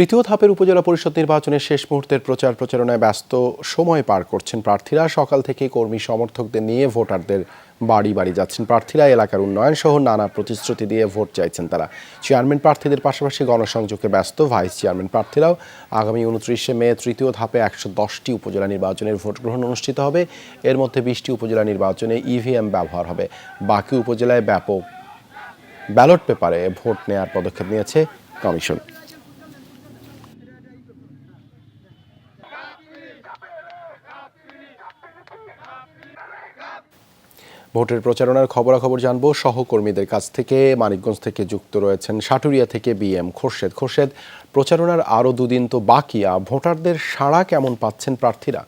তৃতীয় ধাপের উপজেলা পরিষদ নির্বাচনের শেষ মুহূর্তের প্রচার প্রচারণায় ব্যস্ত সময় পার করছেন প্রার্থীরা। সকাল থেকে কর্মী সমর্থকদের নিয়ে ভোটারদের বাড়ি বাড়ি যাচ্ছেন প্রার্থীরা। এলাকার উন্নয়ন সহ নানা প্রতিশ্রুতি দিয়ে ভোট চাইছেন তারা। চেয়ারম্যান প্রার্থীদের পাশাপাশি গণসংযোগে ব্যস্ত ভাইস চেয়ারম্যান প্রার্থীরাও। আগামী উনত্রিশে মে তৃতীয় ধাপে একশো দশটি উপজেলা নির্বাচনের ভোট গ্রহণ অনুষ্ঠিত হবে। এর মধ্যে বিশটি উপজেলা নির্বাচনে ইভিএম ব্যবহার হবে। বাকি উপজেলায় ব্যাপক ব্যালট পেপারে ভোট নেয়ার পদক্ষেপ নিয়েছে কমিশন। ভোটের প্রচারণার খবরাখবর জানব সহকর্মীদের কাছ থেকে। মানিকগঞ্জ থেকে যুক্ত রয়েছেন সাটুরিয়া থেকে বিএম খোরশেদ। খোরশেদ, প্রচারণার আরও দুদিন তো বাকি ভোটারদের সাড়া কেমন পাচ্ছেন প্রার্থীরা?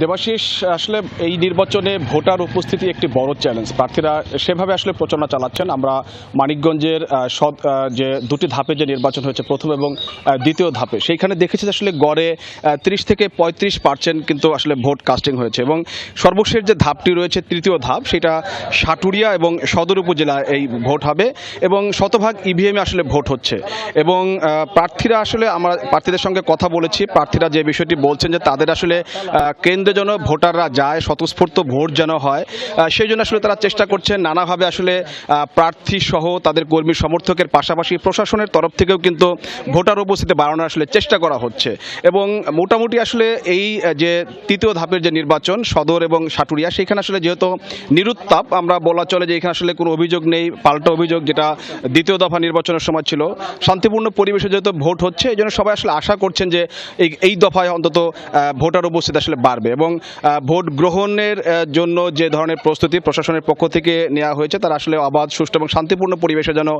দেবাশিস, আসলে এই নির্বাচনে ভোটার উপস্থিতি একটি বড় চ্যালেঞ্জ প্রার্থীরা সেভাবে আসলে প্রচারণা চালাচ্ছেন। আমরা মানিকগঞ্জের সৎ যে দুটি ধাপে যে নির্বাচন হয়েছে, প্রথম এবং দ্বিতীয় ধাপে, সেইখানে দেখেছি আসলে গড়ে ত্রিশ থেকে পঁয়ত্রিশ পার্সেন্ট কিন্তু আসলে ভোট কাস্টিং হয়েছে এবং সর্বশেষ যে ধাপটি রয়েছে, তৃতীয় ধাপ, সেটা সাটুরিয়া এবং সদর উপজেলায় এই ভোট হবে এবং শতভাগ ইভিএমে আসলে ভোট হচ্ছে। এবং প্রার্থীরা আসলে আমরা, প্রার্থীদের সঙ্গে কথা বলেছি। প্রার্থীরা যে বিষয়টি বলছেন যে তাদের আসলে কেন্দ্রে যেন ভোটাররা যায়, স্বতঃস্ফূর্ত ভোট যেন হয় সেই জন্য আসলে তারা চেষ্টা করছেন নানাভাবে আসলে প্রার্থী সহ তাদের কর্মী সমর্থকের পাশাপাশি প্রশাসনের তরফ থেকেও কিন্তু ভোটার উপস্থিতি বাড়ানোর আসলে চেষ্টা করা হচ্ছে। এবং মোটামুটি আসলে এই যে তৃতীয় ধাপের যে নির্বাচন, সদর এবং সাটুরিয়া, সেখানে আসলে যেহেতু নিরুত্তাপ, আমরা বলা চলে যে এখানে আসলে কোনো অভিযোগ নেই, পাল্টা অভিযোগ যেটা দ্বিতীয় দফা নির্বাচনের সময় ছিল। শান্তিপূর্ণ পরিবেশে যেহেতু ভোট হচ্ছে, এই জন্য সবাই আসলে আশা করছেন যে এই এই দফায় অন্তত ভোটার উপস্থিতি আসলে বাড়বে এবং ভোট গ্রহণের জন্য যে ধরনের প্রস্তুতি প্রশাসনের পক্ষ থেকে নেওয়া হয়েছে, তারা আসলে অবাধ, সুষ্ঠু এবং শান্তিপূর্ণ পরিবেশে যেন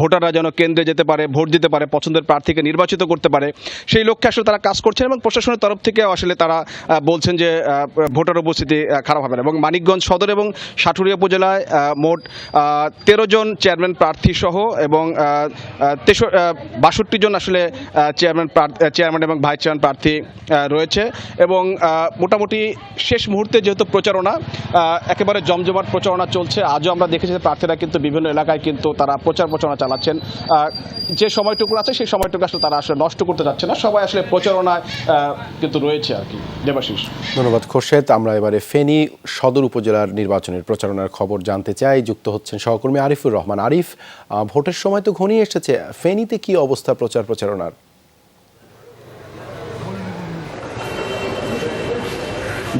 ভোটাররা যেন কেন্দ্রে যেতে পারে, ভোট দিতে পারে, পছন্দের প্রার্থীকে নির্বাচিত করতে পারে, সেই লক্ষ্যে আসলে তারা কাজ করছেন এবং প্রশাসনের তরফ থেকে আসলে তারা বলছেন যে ভোটার উপস্থিতি খারাপ হবে না এবং মানিকগঞ্জ সদর এবং সাটুরিয়া উপজেলায় মোট তেরো জন চেয়ারম্যান প্রার্থী সহ এবং বাষট্টি জন আসলে চেয়ারম্যান চেয়ারম্যান এবং ভাইস চেয়ারম্যান প্রার্থী রয়েছে এবং মোটামুটি শেষ মুহূর্তে যেহেতু প্রচারণা একেবারে জমজমাট প্রচারণা চলছে, আজও আমরা দেখেছি প্রার্থীরা কিন্তু বিভিন্ন এলাকায় কিন্তু তারা প্রচার প্রচারণা চালাচ্ছেন। যে সময়টুকু আছে সেই সময়টুকু আসলে তারা আসলে নষ্ট করতে যাচ্ছে না, সবাই আসলে প্রচারণায় কিন্তু রয়েছে আর কি। দেবাশিস। ধন্যবাদ খোরশেদ। আমরা এবারে ফেনী সদর উপজেলার নির্বাচনের প্রচারণার খবর জানতে চাই। যুক্ত হচ্ছেন সহকর্মী আরিফুর রহমান। আরিফ ভোটের সময় তো ঘনিয়ে এসেছে। ফেনীতে কি অবস্থা প্রচার প্রচারণার?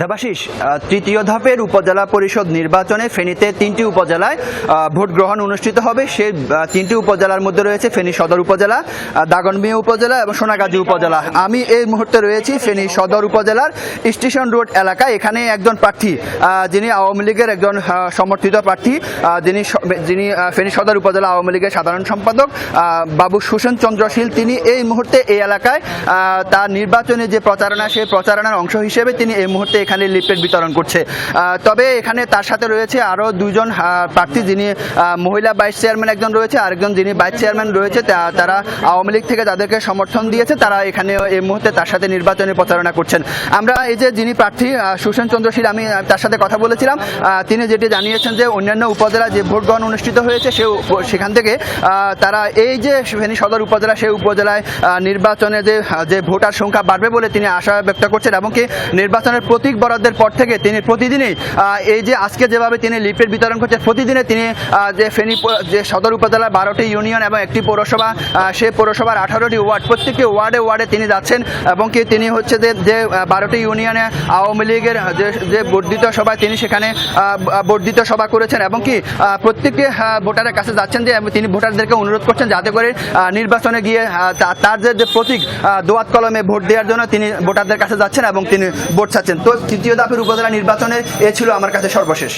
দেবাশিস তৃতীয় ধাপের উপজেলা পরিষদ নির্বাচনে ফেনীতে তিনটি উপজেলায় ভোট গ্রহণ অনুষ্ঠিত হবে। সেই তিনটি উপজেলার মধ্যে রয়েছে ফেনী সদর উপজেলা দাগনমিয়া উপজেলা এবং সোনাগাজী উপজেলা। আমি এই মুহূর্তে রয়েছি ফেনী সদর উপজেলার স্টেশন রোড এলাকায়। এখানে একজন প্রার্থী যিনি আওয়ামী লীগের একজন সমর্থিত প্রার্থী যিনি যিনি ফেনী সদর উপজেলা আওয়ামী লীগের সাধারণ সম্পাদক বাবু সুশান চন্দ্রশীল তিনি এই মুহূর্তে এই এলাকায় তার নির্বাচনে যে প্রচারণা সেই প্রচারণার অংশ হিসেবে তিনি এই মুহূর্তে এখানে লিফলেট বিতরণ করছে। তবে এখানে তার সাথে রয়েছে আরও দুজন প্রার্থী যিনি মহিলা ভাইস চেয়ারম্যান একজন রয়েছে আরেকজন যিনি ভাইস চেয়ারম্যান রয়েছে তারা আওয়ামী লীগ থেকে যাদেরকে সমর্থন দিয়েছে তারা এখানে এই মুহূর্তে তার সাথে নির্বাচনী প্রচারণা করছেন। আমরা এই যে যিনি প্রার্থী আহ, সুশান্ত চন্দ্রশীল আমি তার সাথে কথা বলেছিলাম তিনি যেটি জানিয়েছেন যে অন্যান্য উপজেলা যে ভোট গ্রহণ অনুষ্ঠিত হয়েছে সে সেখান থেকে তারা এই যে ফেনী সদর উপজেলা সেই উপজেলায় নির্বাচনে যে যে ভোটার সংখ্যা বাড়বে বলে তিনি আশা ব্যক্ত করছেন এবং কি নির্বাচনের প্রতীক বরাদ্দের পর থেকে তিনি প্রতিদিনই এই যে আজকে যেভাবে তিনি লিফলেট বিতরণ করছেন, প্রতিদিনে তিনি যে ফেনী যে সদর উপজেলার বারোটি ইউনিয়ন এবং একটি পৌরসভা সেই পৌরসভার আঠারোটি ওয়ার্ড, প্রত্যেকটি ওয়ার্ডে ওয়ার্ডে তিনি যাচ্ছেন এবং কি তিনি হচ্ছে যে যে বারোটি ইউনিয়নে আওয়ামী লীগের যে যে বর্ধিত সভায় তিনি সেখানে বর্ধিত সভা করেছেন এবং কি প্রত্যেকটি ভোটারের কাছে যাচ্ছেন যে তিনি ভোটারদেরকে অনুরোধ করছেন যাতে করে নির্বাচনে গিয়ে তার যে প্রতীক দোয়াত কলমে ভোট দেওয়ার জন্য তিনি ভোটারদের কাছে যাচ্ছেন এবং তিনি ভোট চাচ্ছেন তো তৃতীয় ধাপের উপজেলা নির্বাচনের এ ছিল আমার কাছে সর্বশেষ।